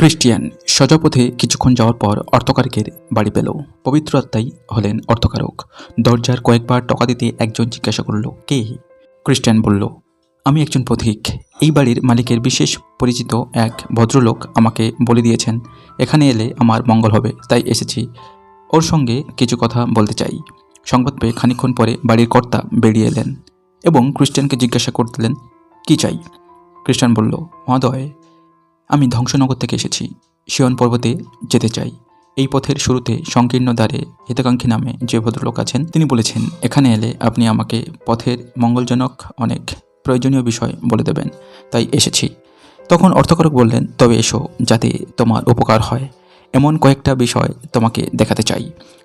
Christian সজপথে কিছুক্ষণ যাওয়ার পর অর্থকারকের বাড়ি পেল। পবিত্র আত্মাই হলেন অর্থকারক। দরজার কয়েকবার টকা দিতে একজন জিজ্ঞাসা করল, কে? খ্রিস্টিয়ান বলল, আমি একজন পথিক। এই বাড়ির মালিকের বিশেষ পরিচিত এক ভদ্রলোক আমাকে বলে দিয়েছেন, এখানে এলে আমার মঙ্গল হবে, তাই এসেছি। ওর সঙ্গে কিছু কথা বলতে চাই। সংবাদ পেয়ে খানিকক্ষণ পরে বাড়ির কর্তা বেরিয়ে এলেন এবং খ্রিস্টিয়ানকে জিজ্ঞাসা করলেন, কি চাই? খ্রিস্টান বলল, মহোদয় আমি ধ্বংসনগর থেকে এসেছি। শিয়ন পর্বতে যেতে চাই। এই পথের শুরুতে সংকীর্ণ দ্বারে হিতাকাঙ্ক্ষী নামে যে ভদ্রলোক আছেন, তিনি বলেছেন, এখানে এলে আপনি আমাকে পথের মঙ্গলজনক অনেক প্রয়োজনীয় বিষয় বলে দেবেন। তাই এসেছি। তখন অর্থকরক বললেন, তবে এসো, যাতে তোমার উপকার হয়। এমন কয়েকটা বিষয় তোমাকে দেখাতে চাই।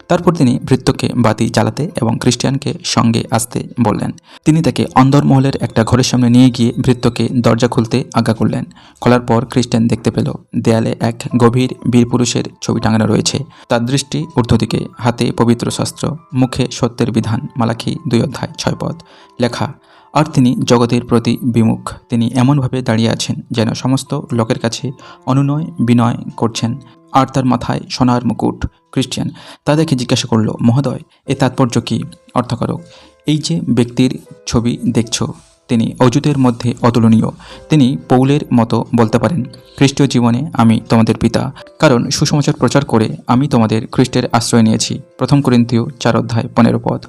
তারপর তিনি ভৃত্যকে বাতি জ্বালাতে এবং খ্রিস্টিয়ানকে সঙ্গে আসতে বললেন। তিনি তাকে অন্দরমহলের একটা ঘরের সামনে নিয়ে গিয়ে ভৃত্যকে দরজা খুলতে আজ্ঞা করলেন। খোলার পর খ্রিস্টান দেখতে পেল, দেয়ালে এক গভীর বীর পুরুষের ছবি টাঙানো রয়েছে। তার দৃষ্টি ঊর্ধ্বদিকে হাতে পবিত্র শাস্ত্র, মুখে সত্যের বিধান, মালাখি দুই অধ্যায়, ছয় পদ। লেখা, আর তিনি জগতের প্রতি বিমুখ। তিনি এমনভাবে দাঁড়িয়ে আছেন যেন সমস্ত লোকের কাছে অনুনয় বিনয় করছেন। আর তার মাথায় সোনার মুকুট। খ্রিস্টিয়ান তা দেখে জিজ্ঞাসা করল, মহোদয়, এ তাৎপর্য কি? অর্থকারক এই যে ব্যক্তির ছবি দেখছ, তিনি অযুতের মধ্যে অতুলনীয়। তিনি পৌলের মতো বলতে পারেন, খ্রিস্টীয় জীবনে আমি তোমাদের পিতা, কারণ সুসমাচার প্রচার করে আমি তোমাদের খ্রিস্টের আশ্রয় নিয়েছি। প্রথম করিন্থীয় চার অধ্যায় পনেরো পথ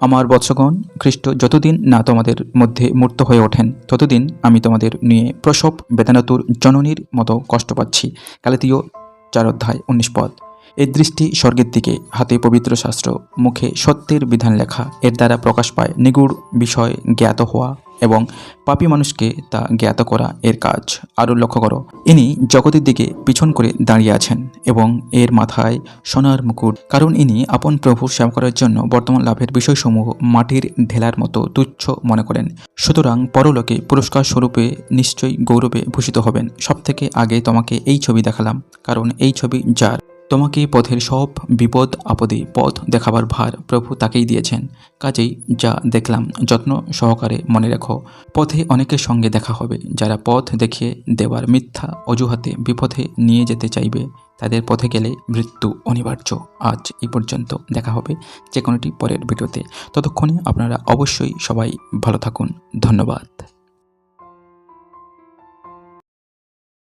আমার বৎসগণ, খ্রিস্ট যতদিন না তোমাদের মধ্যে মূর্ত হয়ে ওঠেন, ততদিন আমি তোমাদের নিয়ে প্রসব বেদনাতুর জননীর মতো কষ্ট পাচ্ছি। কালেতীয় চার অধ্যায়, উনিশ পদ। এর দৃষ্টি স্বর্গের দিকে, হাতে পবিত্র শাস্ত্র, মুখে সত্যের বিধান লেখা, এর দ্বারা প্রকাশ পায় নিগুড় বিষয় জ্ঞাত হওয়া এবং পাপী মানুষকে তা জ্ঞাত করা এর কাজ। আরও লক্ষ্য করো, ইনি জগতের দিকে পিছন করে দাঁড়িয়ে আছেন এবং এর মাথায় সোনার মুকুট। কারণ ইনি আপন প্রভুর সেবা করার জন্য বর্তমান লাভের বিষয়সমূহ মাটির ঢেলার মতো তুচ্ছ মনে করেন। সুতরাং পরলোকে পুরস্কার স্বরূপে নিশ্চয়ই গৌরবে ভূষিত হবেন। সবথেকে আগে তোমাকে এই ছবি দেখালাম। কারণ এই ছবি যার। তোমাকে পথের সব বিপদ, আপদে পথ দেখাবার ভার প্রভু তাকেই দিয়েছেন। কাজেই যা দেখলাম, যত্ন সহকারে মনে রেখো, পথে অনেকের সঙ্গে দেখা হবে, যারা পথ দেখিয়ে দেওয়ার মিথ্যা অজুহাতে বিপথে নিয়ে যেতে চাইবে, তাদের পথে গেলে মৃত্যু অনিবার্য। আজ এই পর্যন্ত দেখা হবে যে কোনোটি পরের ভিডিওতে। ততক্ষণে আপনারা অবশ্যই সবাই ভালো থাকুন। ধন্যবাদ।